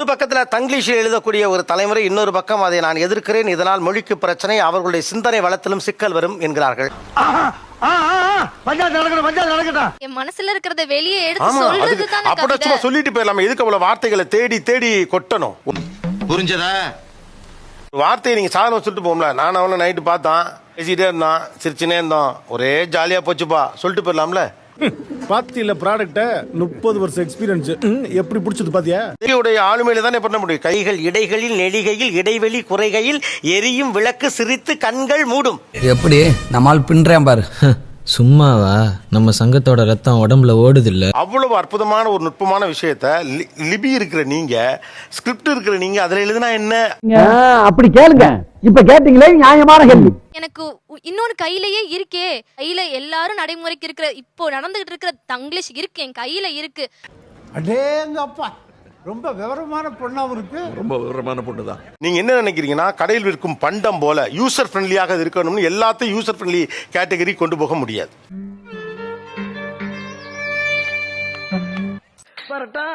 ஒரு பக்கத்துல தங்கிலீஷில் எழுதக்கூடிய ஒரு தலைமுறை இன்னொரு பக்கம் அதை நான் எதிர்க்கிறேன். இதனால் மொழிக்கு பிரச்சனை அவர்களுடைய சிந்தனை வளத்திலும் சிக்கல் வரும் என்கிறார்கள். என் மனசுல இருக்கிறத வெளியே எடுத்து ஆமா சொல்றது அதுக்கு தானே அப்பட கவிதை. சும்மா சொல்லிட்டு போயிடலாமே. எதுக்கு அவ்வளவு வார்த்தைகளை தேடி தேடி கொட்டணும்? புரிஞ்சதா? ஒரு வார்த்தையை நீங்க சாதனம் சொல்லிட்டு போகல நான் அவனை நைட்டு பார்த்தான் பேசிட்டே இருந்தான் சிரிச்சுனே இருந்தோம் ஒரே ஜாலியா போச்சுப்பா. சொல்லிட்டு போயிடலாம்ல. பாத்தியில ப்ராடக்ட்ட முப்பது வருஷம் எக்ஸ்பீரியன்ஸ் எப்படி பிடிச்சது பாத்தியா? கையுடைய ஆளுமையில தானே பண்ண முடியும். கைகள் இடைகளில் நெடிகையில் இடைவெளி குறைகையில் எரியும் விளக்கு சிரித்து கண்கள் மூடும். எப்படி? நம்மால் பின்றேன் பாரு. சும்மாவா? நம்ம சங்கத்தோட ரத்தம் உடம்புல ஓடுது இல்ல அவ்வளவு அற்புதமான ஒரு நுட்பமான விஷயத்த லி- லிபி இருக்கிற நீங்க ஸ்கிரிப்ட் இருக்கிற நீங்க அதுல எழுதுனா என்ன? அப்படி கேளுங்க. இப்ப கேட்டீங்களே நியாயமான கேள்வி. எனக்கு உ- இன்னொன்னு கையிலயே இருக்கே. கையில எல்லாரும் நடைமுறைக்கு இருக்கிற இப்போ நடந்துகிட்டு இருக்கிற தங்கிலீஷ் இருக்கு என் கையில இருக்கு. அடேங்கப்பா ரொம்ப விவரமான பொண்ணாவும் இருக்கு ரொம்ப விவரமான பொண்ணு தான் நீங்க என்ன நினைக்கிறீங்கன்னா கடையில் விற்கும் பண்டம் போல யூசர் ஃப்ரெண்ட்லியாக இருக்கணும்னு எல்லாத்தையும் யூசர் ஃப்ரெண்ட்லி கேட்டகரி கொண்டு போக முடியாது. வரட்டா